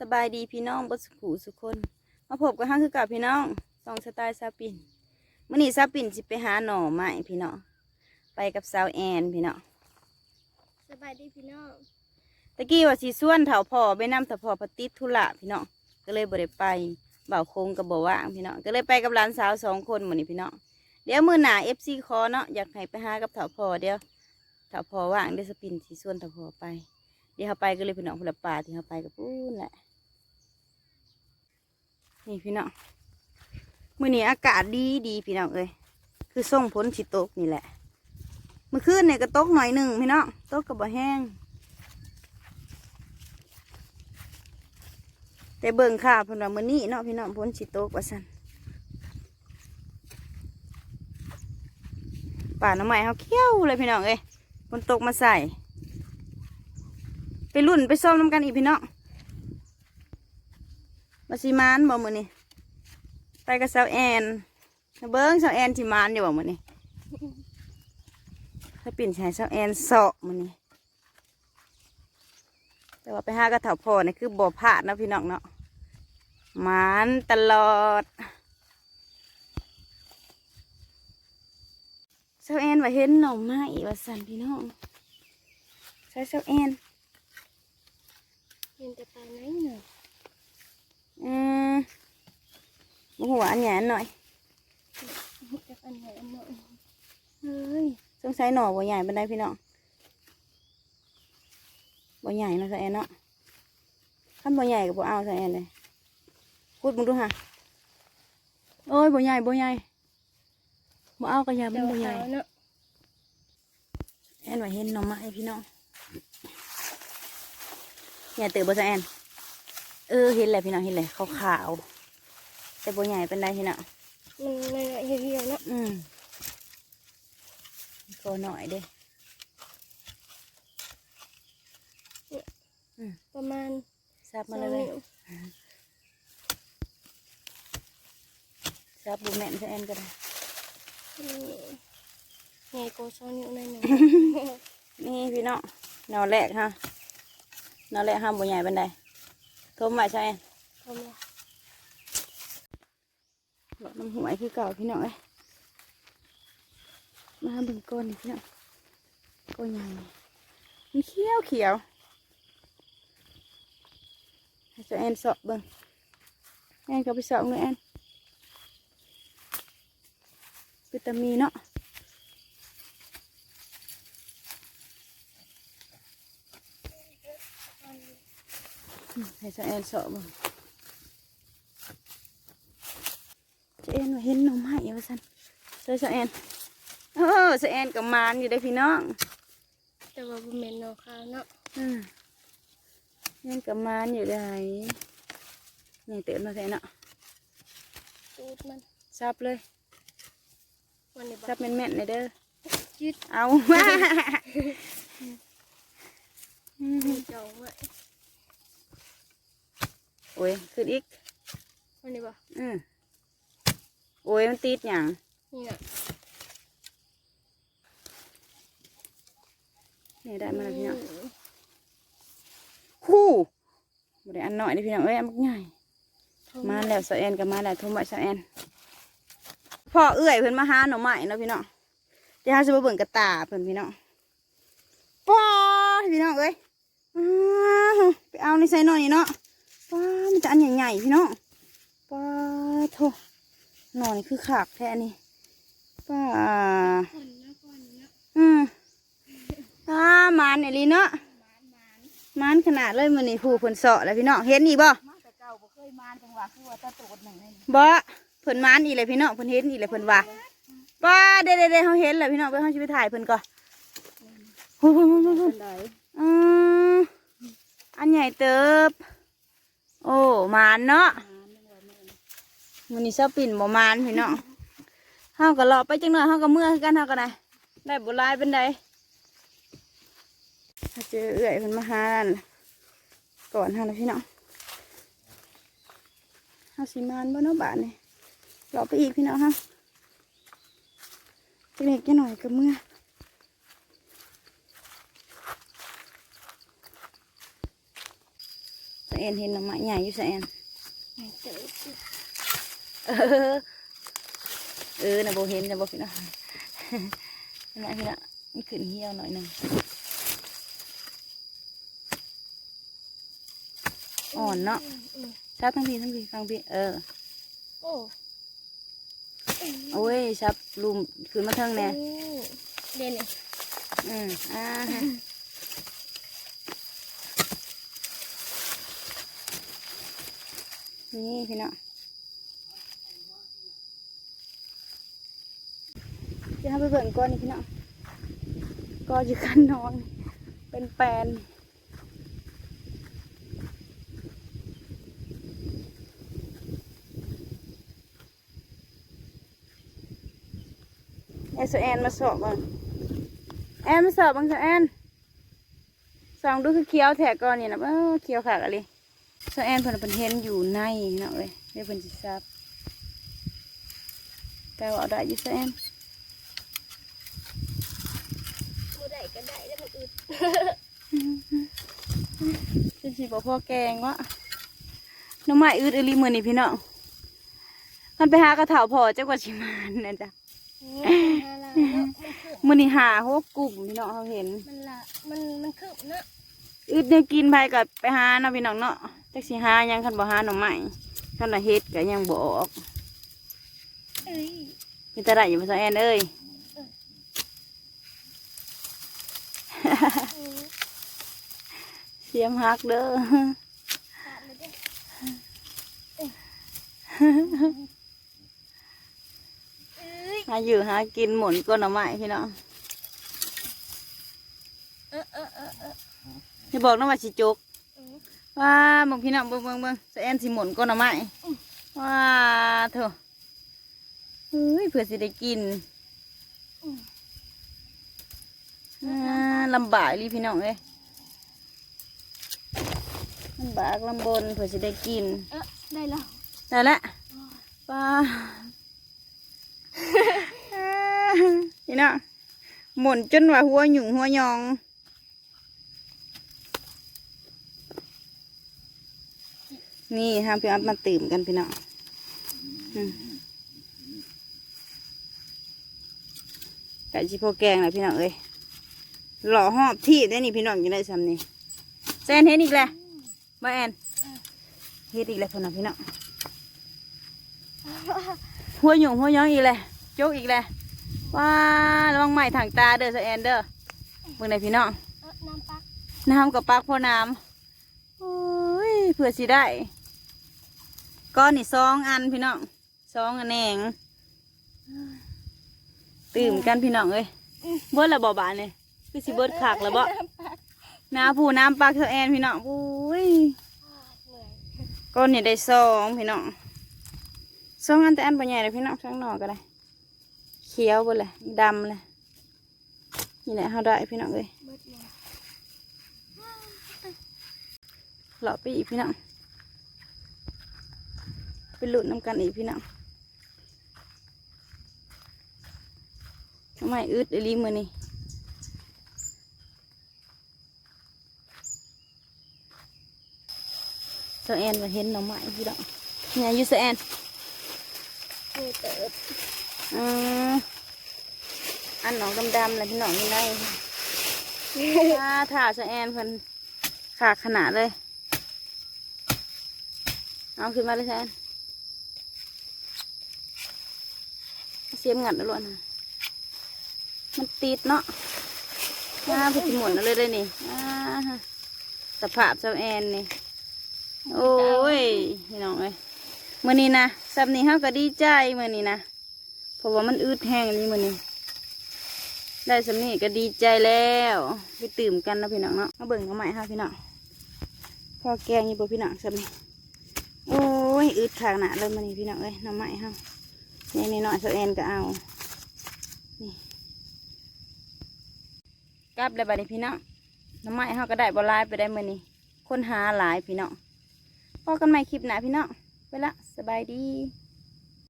สบายดีพี่น้องบดสุขสุขคน มาพบกับห้างคือกับพี่น้องสองสไตล์ซาปินมื่อนี้ซาปินสิไปหาหน่อไม้พี่น้องไปกับสาวแอนพี่น้องสบายดีพี่น้องตะกี้ว่าสีส่วนเถาพ่อไปนำเถาพ่อพติดธุระพี่น้องก็เลยบ่ได้ไปเบ่าวโคงกับบ่ว่างพี่น้องก็เลยไปกับหลานสาวสองคนหมดนี้พี่น้องเดี๋ยวมือหนาเอฟซีคอเนาะอยากให้ไปหากับเถาพ่อเดี๋ยวเถาพ่อว่างเดี๋ยวสปินสีส่วนเถาพ่อไปเดี๋ยวเขาไปก็เลยพี่น้องพนละป่าที่เขาไปกับปูนแหละ นี่พี่น้องมื้อนี้อากาศดีดีพี่น้องเอ้ยคือส่งผลสิตกนี่แหละเมื่อคืนเนี่ยก็ตกหน่อยหนึ่งพี่น้องตกกับบ่แห้ง แต่เบิ่งข่าเพิ่นว่ามื้อนี้เนาะพี่น้องผลสิตกว่าซั่นป่าหน้ำใหม่เฮาเขี้ยวเลยพี่น้องเอ้ยฝนตกมาใส่ ไปรุ่นไปซ้อมน้ำกันอีกพี่น้อง มาสิมานบ่มือนี้ไปกับสาวแอนเบิ้งสาวแอนสิมานอยู่บ่มือนี้ถ้าปิ่นชายสาวแอนเสาะมือนี้แต่ว่าไปหากระถาพอนี่คือบ่พลาดนะพี่น้องเนาะมานตลอดสาวแอนว่าเห็นหน่อไม้ว่าสันพี่น้องใช่สาวแอนเห็นแต่ปลาไหนหน่อย บ่หัวอันใหญ่อันหน่อยจักอันไหนอันหน่อยเฮ้ยสงสัยหน่อบ่ใหญ่บันไดพี่น้องบ่ใหญ่เนาะสะแอนเนาะขั้นบ่ใหญ่ก็บ่เอาสะแอนเลยพูดมึงดูฮะโอ้ยบ่ใหญ่บ่ใหญ่บ่เอากระยามันบ่ใหญ่ขาวเนาะแอนว่าเห็นหน่อไม้พี่น้องใหญ่เติบบ่สะแอน เออเห็นแหละพี่น้องเห็นแหละขาวๆแต่บ่ใหญ่เป็นไรพี่น้องมันหน่อยๆเหี่ยวๆเนาะอืมก็หน่อยเด้ประมาณซับสอมางเลยนิ้วซับบุแม่นสะแอนก็ได้นี่ใหญ่กว่าสองนิ้วหน่อยหนึ่งนี่พี่น้องหนอแรกฮะหนอแรกห้ามบ่ใหญ่บันไดทมไว้ใช่ไหมทำละหลอดน้ำห วยคือเก่าพี่น้องเอ้ยมาเบิ่งก้อนนี่พี่น้องก้อนใหญ่มันเขียวเขียว ให้เจ้าแอนสอบเบิ่งแอนก็ไปสอบเลยแอนวิตามีนเนาะอืมให้เจ้าแอนสอบเบิ่งเจแอนว่าเห็นหน่อไม้ว่าสันเจอเจแอนเออเจแอนกับมานอยู่ได้อพี่น้องแต่ว่าบุเมนเนาะขาวเนาะอืมเจแอนกับมานอยู่ได้นี่เตือนมาใส่เนาะตูดมันซับเลยมันนี่บอซับแม่นๆเลยเด้อยืดเอามันจองไว้ โอ้ยขึ้นอีกมันนี่บอกอืมโอ้ยมันติดอย่างนี่น่ะนี่ได้มาแล้วพี่น้องฮู้บ่ได้อันหน่อยเด้อพี่น้องเอ้ยอันบักใหญ่มาแล้วสาวแอนกับมาแล้วโทรมาสาวแอนพ่อเอื้อยเพิ่นมาหาหน่อไม้เนาะพี่น้องเดี๋ยวเราจะมาเบิ่งกระตาเพิ่นพี่น้องป้าพี่น้องเอ้ยอ้าวไปเอาในใส่หน่อยนี่เนาะ ป้ามันจะอันใหญ่ๆพี่น้องป้าโถหน่อยคือขากแท้นี่ป้าคนนะคนเนาะอืมป้ามานเนี่ยลีเนาะมานขนาดเลยมันนี่ผู้เพิ่นเสาะแล้วพี่น้องเห็นอีกบ่มาแต่เก่าบ่เคยมาจังหวะคือว่าตะโตดหนึ่งเลยบ่เพิ่นมานอีเลยพี่น้องเพิ่นเห็นอีเลยเพิ่นว่าป้าเด้เด้เด้เขาเห็นแล้วพี่น้องไปเขาจะไปถ่ายเพิ่นก่อนฮู้ฮู้ฮู้ฮู้ฮู้เป็นไรอืมอันใหญ่เติบ โอ้มานเนาะมันนี่เสาปิ่นบ่มานพี่น้องเฮาก็รอไปจังหน่อยเฮาก็เมื่อคือกันเฮาก็ได้ได้บ่หลายเป็นใดถ้าเจอเอื้อยเพิ่นมาหานั่นก่อนเฮานะพี่น้องเฮาสิมานบ่เนาะบาดนี่รอไปอีกพี่น้องเฮาจักเล็กจักหน่อยก็เมื่อ แอ็นเห็นหน่อไม้ใหญ่อยู่สะแอนไหนเจอเออเออนะโบเห็นนะโบพี่น้องนะพี่น้องมันขึ้นเหี่ยวหน่อยหนึงอ่อนเนาะอืมชับทั้งพี่ทั้งพี่ฟังพี่เออโอ้โอ้ยชับลุมขึ้นมาเทิงแน่อืมเด่นนี่อืมอ่าฮะ นี่พี่น้องจะทำไปเบิ่งก้อนนี่พี่น้องก้อยู่กันนอน เป็นแปนไอโซแอนมาสอบบ้างแอนมาสอบบ้างจ้ะแอนสองดูคือเคี้ยวแถกก้อนนี่นะเออเคี้ยวขากอะไร โซแอนเพิ่นเป็นเห็นอยู่ในเนาะเลยเดี๋ยวเพิ่นจะซับแต่ว่าเอาได้อยี่โซแอนบ่ได้ก็ได้แล้วมันอึดจะสิบ่พอแกงวะหน้องไม้อืดอหลีมือนี่พี่น้องมันไปหากระเถาพอเจ้ากว่าชิมานนะจ๊ะอืมฮาลาเนาะมันคือมือนี่หาหกกลุ่มพี่น้องเขาเห็น มันละมันมันคือเนาะ อืดเนี่ยกินไปกับไปหาเนาะพี่น้องเนาะจักสิหายังคันบ่หาหน่อไม้คันละเฮ็ดก็ยังบ่ออกมีแต่ได้อยู่มาซะแอนเอ้ยเสียมฮักเด้อหาอยู่หากินหมุนก้นหน่อไม้พี่น้อง เออเออเออเออ อย่าบอกนะว่าสิจกอืมว่าเบิ่งพี่น้องเบิ่งเบิ่งเบิ่งซะแอนสิหมุนก้นหน่อไม้ว่าเถอะเฮ้ยเพื่อสิได้กินอ่าลำบากลีพี่น้องเอ้ยลำบากลำบนเพื่อจะได้กินเออได้แล้วแต่ละป้าพี่น้องหมุนจนว่าหัวหยุ่งหัวยอง นี่ห้ามพี่อัพมาตื่มกันพี่น้องอืมไก่ชิโพแกงนะพี่น้องเอ้ยหล่อหอบที่ได้นี่พี่น้องอยู่ในซ้ำนี่แซนเห็นอีกแล้วมาแอนเฮ็ดอีกแล้วพี่น้องพี่น้องหัวหยุ่งหัวย้องอีกแล้วโจกอีกแล้วว้าระวังใหม่ถังตาเด้อแซนเด้อเมื่อไหนพี่น้องเออน้ำปักน้ำกับปักพอน้ำโอ้ยเผื่อสิได้ ก้อนนี่สองอันพี่น้องสองอันแหนงตื่มกันพี่น้องเอ้ยเบิดละบ่บานเลยคือสิเบิดขากล้วบ่น้ำปักน้าผู้น้ำปลาเทอแอนพี่น้องโอ้ยก้อนนี่ได้สองพี่น้องสองอันแต่อันปัญใหญ่เลยพี่น้องข้างหนอก็ได้เขียวไปเลยดำเลยนี่แหละเขาได้พี่น้องเลยเบิดเลยหล่อไปอีกพี่น้อง ไปหลุดน้ำกันอีกพี่น้องทำไมอึดไอรีมือนี่เจ้าแอนมาเห็นหน่อไม้พี่น้องเนี่ยอยูเสาแอนเหนื่อยเติบอืมอันหนองดำๆเลยพี่น้องยังไงถ้าถ่าเสาแอนเพิ่นขาดขนาดเลย เอาขึ้นมาเลยแซน สียมงัดแล้วล้วนนะมันติดเนาะน้าพิจิหมุนเอาเลยเลยนี่อ่าสภาพเจ้าแอนนี่โอ้ยพี่น้องเอ้ยมื่อนี้นะซับนี้เฮาก็ดีใจมื่อนี้นะเพราะว่ามันอืดแห้งนี่มื่อนี้ ได้สำนี้ก็ดีใจแล้วไปตื่มกันนะพี่น้องเนาะมาเบิ่งเอาใหม่ฮะพี่น้องพอแกงอยู่บ่พี่น้องสำนี้โอ้ยอึดขนาเลยมันนี่พี่น้องเอ้ยน้ำไม้เฮาเนี่นี่น้อยสแอนก็เอา นี่กลับเลยบัดนี้พี่น้องน้ำไม้เขาก็ได้บอลายไปได้มือนี้คนหาหลายพี่น้องพอกันใหม่คลิปหน้าพี่น้องไปละสบายดี